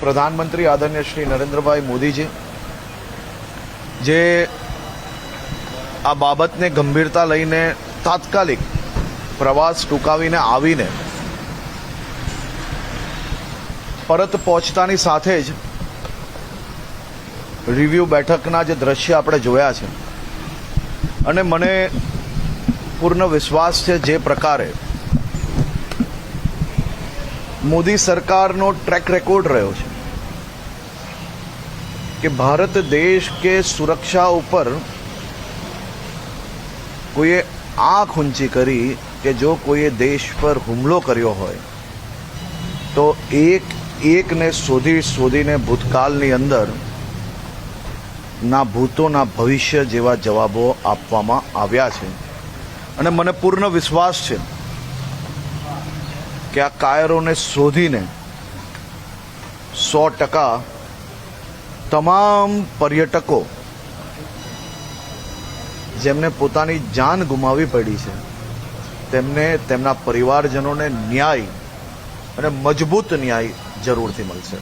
પ્રધાનમંત્રી આદરણીય શ્રી નરેન્દ્રભાઈ મોદીજી, જે આ બાબતને ગંભીરતા લઈને તાત્કાલિક પ્રવાસ ટૂંકાવીને આવીને પરત પહોંચતાની સાથે જ રિવ્યુ બેઠકના જે દ્રશ્ય આપણે જોયા છે, અને મને પૂર્ણ વિશ્વાસ છે જે પ્રકારે મોદી સરકારનો ટ્રેક રેકોર્ડ રહ્યો છે. કે ભારત દેશ કે સુરક્ષા ઉપર કોઈએ આંખ ઊંચી કરી કે જો કોઈએ દેશ પર હુમલો કર્યો હોય તો એક એકને શોધી શોધીને ભૂતકાળની અંદર ના ભૂતોના ભવિષ્ય જેવા જવાબો આપવામાં આવ્યા છે અને મને પૂર્ણ વિશ્વાસ છે કે આ કાયરોને શોધીને સો ટકા તમામ પર્યટકો જેમને પોતાની જાન ગુમાવવી પડી છે, તેમને તેમના પરિવારજનોને ન્યાય અને મજબૂત ન્યાય જરૂરથી મળશે.